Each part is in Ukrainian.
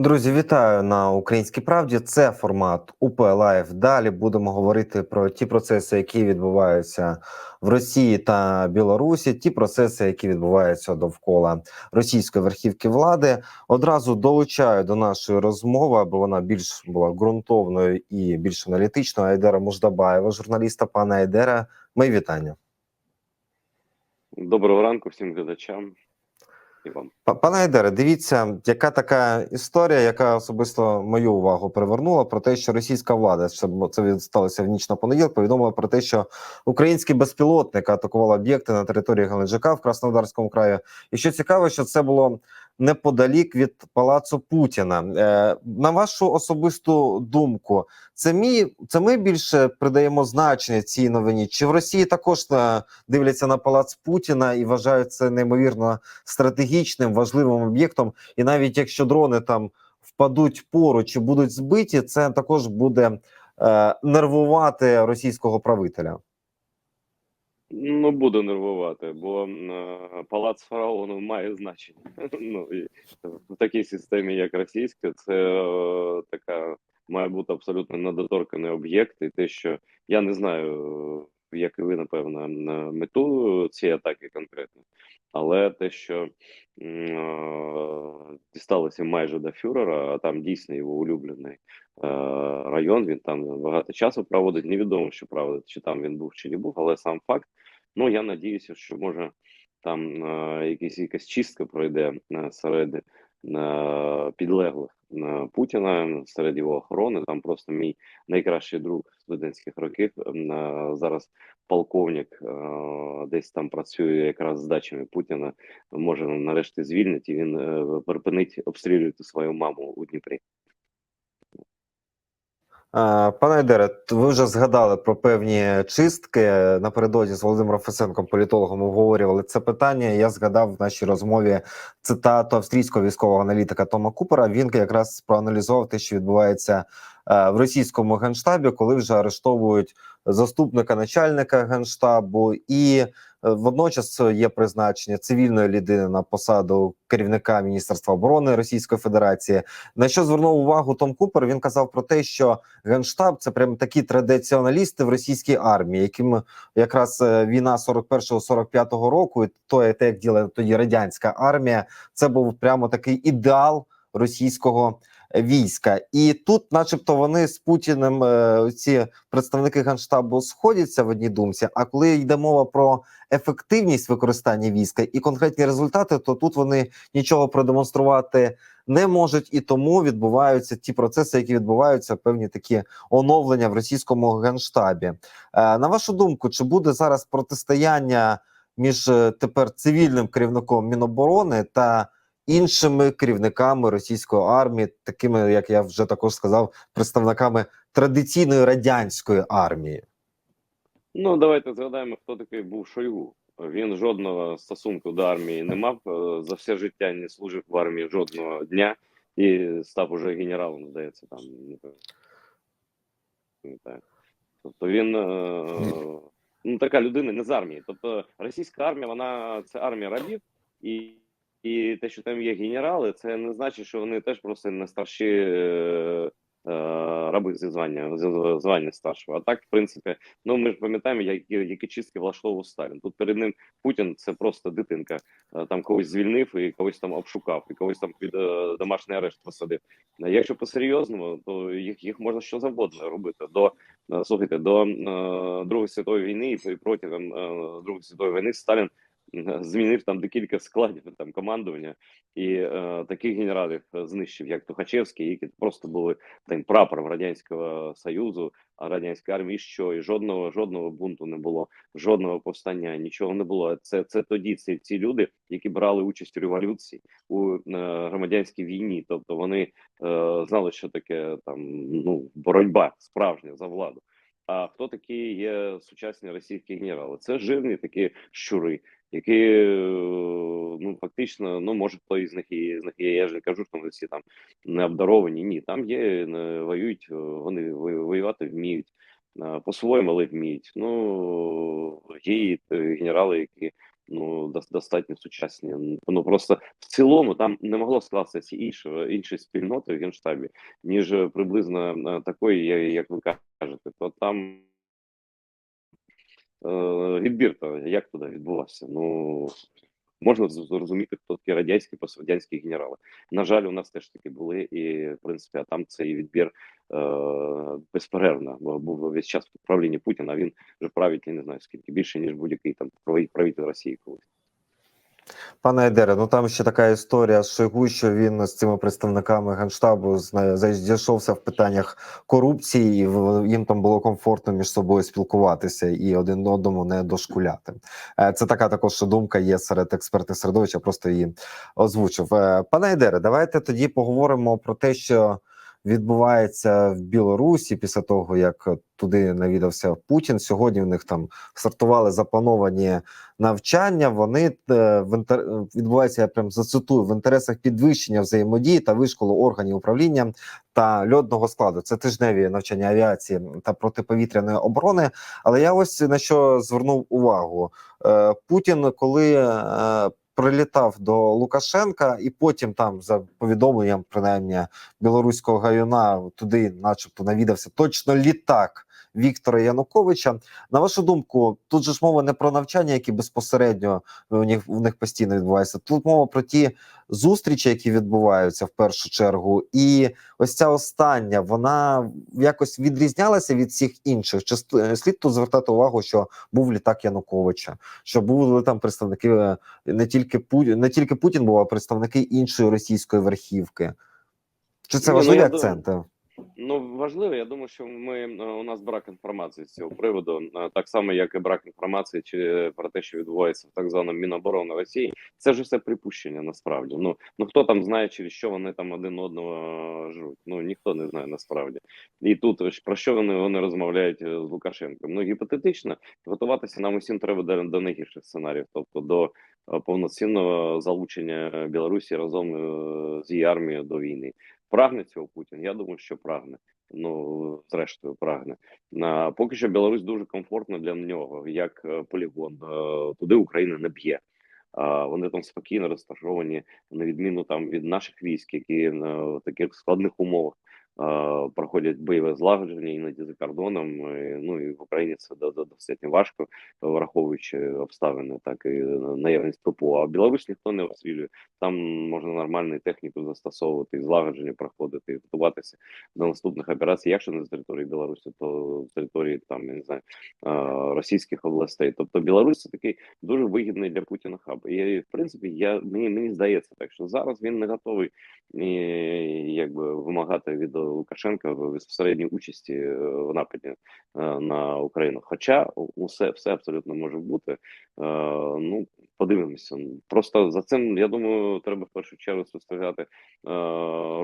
Друзі, вітаю на Українській правді. Це формат УП Лайв. Далі будемо говорити про ті процеси, які відбуваються в Росії та Білорусі, ті процеси, які відбуваються довкола російської верхівки влади. Одразу долучаю до нашої розмови, аби вона більш була ґрунтовною і більш аналітичною. Айдера Муждабаєва, журналіста пана Айдера. Мої вітання. Доброго ранку всім глядачам і вам. Па- Пане Айдере, дивіться, яка така історія, яка особисто мою увагу привернула про те, що російська влада це, сталося в ніч на понеділок. Повідомила про те, що український безпілотник атакував об'єкти на території Геленджика в Краснодарському краї. І що цікаво, що це було неподалік від палацу Путіна. Е, на вашу особисту думку, це мі це ми більше придаємо значення цій новині? Чи в Росії також дивляться на палац Путіна і вважають це неймовірно стратегічним важливим об'єктом, і навіть якщо дрони там впадуть поруч чи будуть збиті, це також буде е, нервувати російського правителя. Ну, буду нервувати, бо е, палац фараону має значення. ну, і в такій системі, як російська, це е, така має бути абсолютно недоторканий об'єкт, і те, що я не знаю, е, як і ви, напевно, на мету цієї атаки конкретно, але те, що дісталося майже до фюрера, а там дійсно його улюблений е, район. Він там багато часу проводить. Невідомо, що правда, чи там він був, чи не був, але сам факт. Ну я надіюся, що може там е, якісь якась чистка пройде серед е, підлеглих е, Путіна серед його охорони. Там просто мій найкращий друг студентських років е, зараз полковник е, десь там працює якраз з дачами Путіна. Може нарешті звільнить і він е, припинить обстрілювати свою маму у Дніпрі. Пане Айдере, ви вже згадали про певні чистки. Напередодні з Володимиром Фесенком, політологом, обговорювали це питання. Я згадав в нашій розмові цитату австрійського військового аналітика Тома Купера. Він якраз проаналізував те, що відбувається в російському генштабі, коли вже арештовують заступника начальника генштабу, і е, водночас є призначення цивільної людини на посаду керівника міністерства оборони Російської Федерації. На що звернув увагу Том Купер? Він казав про те, що генштаб це прям такі традиціоналісти в російській армії, яким якраз е, війна 41-45 року, і то те, як діла тоді радянська армія, це був прямо такий ідеал російського війська. І тут, начебто, вони з Путіним, е, ці представники генштабу, сходяться в одній думці. А коли йде мова про ефективність використання війська і конкретні результати, то тут вони нічого продемонструвати не можуть, і тому відбуваються ті процеси, які відбуваються, певні такі оновлення в російському генштабі. Е, на вашу думку, чи буде зараз протистояння між е, тепер цивільним керівником Міноборони та іншими керівниками російської армії, такими, як я вже також сказав, представниками традиційної радянської армії? Ну, давайте згадаємо, хто такий був Шойгу. Він жодного стосунку до армії не мав. е, За все життя не служив в армії жодного дня і став уже генералом, здається, там. Тобто він е, ну, така людина не з армії. Тобто російська армія, вона це армія рабів, і, і те, що там є генерали, це не значить, що вони теж просто не старші е, е, раби зі звання з звання старшого. А так, в принципі, ну ми ж пам'ятаємо, які, які чистки влаштовував Сталін. Тут перед ним Путін це просто дитинка. Е, Там когось звільнив і когось там обшукав, і когось там під е, домашній арешт посадив. Якщо по-серйозному, то їх, їх можна що завгодно робити. До е, слухайте, до е, Другої світової війни і протягом е, Другої світової війни Сталін змінив там декілька складів там командування і е, таких генералів е, знищив, як Тухачевський, які просто були там прапором радянського союзу, радянської армії, що і жодного жодного бунту не було, жодного повстання, нічого не було. Це це тоді ці, ці люди, які брали участь у революції у е, громадянській війні. Тобто вони е, знали, що таке там ну боротьба справжня за владу. А хто такі є сучасні російські генерали? Це жирні такі щури, які е, ну фактично ну може хто із них і з них є. Я ж не кажу, що вони всі там не обдаровані. Ні, там є не воюють, е, вони воювати вміють е, по-своєму, але вміють. Ну є генерали, які ну достатньо сучасні. Ну просто в цілому там не могло скластися іншого інші спільноти в генштабі, ніж приблизно е, такої, як ви кажете, то там. е, Відбір то як туди відбувався? Ну можна зрозуміти, хто такі радянські пострадянські генерали. На жаль, у нас теж таки були, і в принципі, а там цей відбір е, безперервно бо був весь час в правлінні Путіна. Він вже править, я не знаю скільки більше ніж будь-який там правитель Росії колись. Пане Айдере, ну там ще така історія з Шойгу, що він з цими представниками генштабу зайшовся в питаннях корупції, і їм там було комфортно між собою спілкуватися і один одному не дошкуляти. Е, Це така також думка є серед експертних середовища. Просто її озвучив. Е, Пане Айдере, давайте тоді поговоримо про те, що відбувається в Білорусі після того, як туди навідався Путін. Сьогодні в них там стартували заплановані навчання. Вони е, в інтер... відбуваються, я прям зацитую в інтересах підвищення взаємодії та вишколу органів управління та льотного складу. Це тижневі навчання авіації та протиповітряної оборони. Але я ось на що звернув увагу. Е, Путін, коли е, прилітав до Лукашенка, і потім там за повідомленням, принаймні білоруського гаюна, туди, начебто, навідався точно літак. Віктора Януковича. На вашу думку, тут же ж мова не про навчання, які безпосередньо у них, у них постійно відбуваються. Тут мова про ті зустрічі, які відбуваються в першу чергу, і ось ця остання вона якось відрізнялася від всіх інших. Чи слід тут звертати увагу, що був літак Януковича, що були там представники е, не тільки Путін, не тільки Путін був, а представники іншої російської верхівки. Чи це ну, важливі думаю, акценти? Ну важливо. Я думаю, що ми е, у нас брак інформації з цього приводу, е, так само як і брак інформації чи про те, що відбувається в так званому Міноборони Росії. Це ж все припущення насправді. Ну ну хто там знає, через що вони там один одного е, жруть? Ну ніхто не знає насправді. І тут про що вони вони розмовляють е, з Лукашенком? Ну гіпотетично готуватися нам усім треба до, до найгірших сценаріїв, тобто до е, повноцінного залучення Білорусі разом е, з її армією до війни. Прагне цього Путін? Я думаю, що прагне. Ну, зрештою, прагне. На поки що Білорусь дуже комфортно для нього, як е, полігон. Е, Туди Україна не б'є. А вони там спокійно розташовані, на відміну там від наших військ, які на таких складних умовах е, проходять бойове злагодження іноді за кордоном. е, Ну і в Україні це до- до- достатньо важко, враховуючи обставини, так і наявність ППО. А Білорусь ніхто не обстрілює. Там можна нормальну техніку застосовувати, злагодження проходити, і готуватися до наступних операцій, якщо не з території Білорусі, то з території там я не знаю е, російських областей. Тобто Білорусь це такий дуже вигідний для Путіна хаб. І в принципі, я мені мені здається, так що зараз він не готовий і, якби вимагати від Лукашенка в безпосередній участі е, в нападі е, на Україну. Хоча усе все абсолютно може бути. Е, Ну подивимося. Просто за цим я думаю, треба в першу чергу спостерігати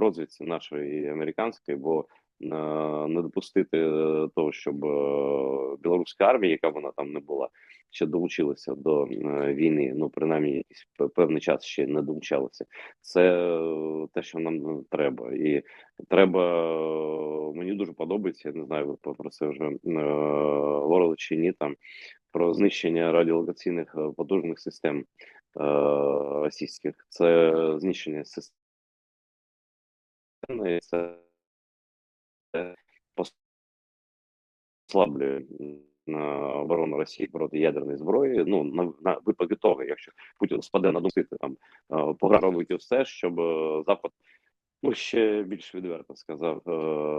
розвідці нашої американської, бо не допустити е, того, щоб е, білоруська армія, яка вона там не була, ще долучилася до е, війни. Ну принаймні, якийсь певний час ще не долучалася. Це е, те, що нам треба, і треба. е, Мені дуже подобається. Я не знаю, ви про це вже е, говорили чи ні там про знищення радіолокаційних е, потужних систем е, російських. Це знищення систем, це послаблює оборону Росії проти ядерної зброї. Ну на, на випадки того, якщо Путін спаде на думки там е, пора робити все, щоб е, Запад ну ще більш відверто сказав е,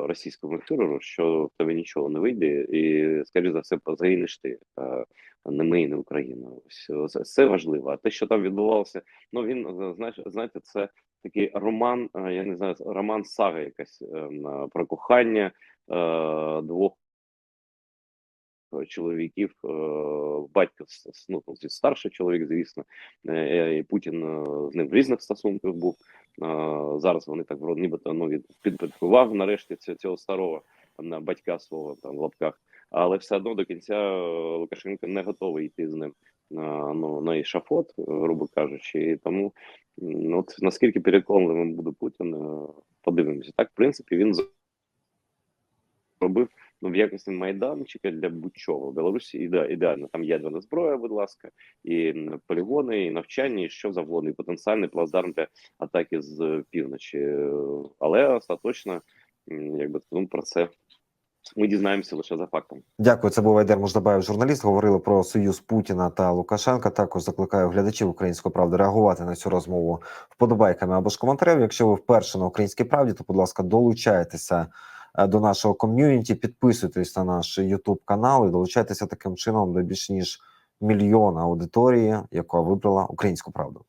російському фюреру, що в тебе нічого не вийде, і скоріш за все загинеш ти. Не ми, і не Україна. Ось це, важливо. А те, що там відбувалося, ну він знаєш, знаєте, це такий роман. е, Я не знаю, роман сага якась е, про кохання е, двох чоловіків. е, Батько ну, старший чоловік, звісно, е, і Путін е, з ним в різних стосунках був. Е, Зараз вони так нібито ну, підпорядкував нарешті цього, старого батька свого там в лапках, але все одно до кінця е, Лукашенко не готовий йти з ним ну, на ешафот, е, грубо кажучи, і тому ну, от наскільки переконливим буде Путін, е, подивимося. Так, в принципі, він зробив ну в якості майданчика для будь-чого. В Білорусі іде, ідеально. Там ядерна зброя, будь ласка, і полігони, і навчання, і що завгодно, і потенціальний плацдарм для атаки з півночі. Е, Але остаточно, якби ну, про це ми дізнаємося лише за фактом. Дякую. Це був Айдер Муждабаєв, журналіст. Говорили про союз Путіна та Лукашенка. Також закликаю глядачів української правди реагувати на цю розмову вподобайками або ж коментарем. Якщо ви вперше на українській правді, то будь ласка, долучайтеся е, до нашого ком'юніті, підписуйтесь на наш YouTube канал і долучайтеся таким чином до більш ніж мільйона аудиторії, яка вибрала українську правду.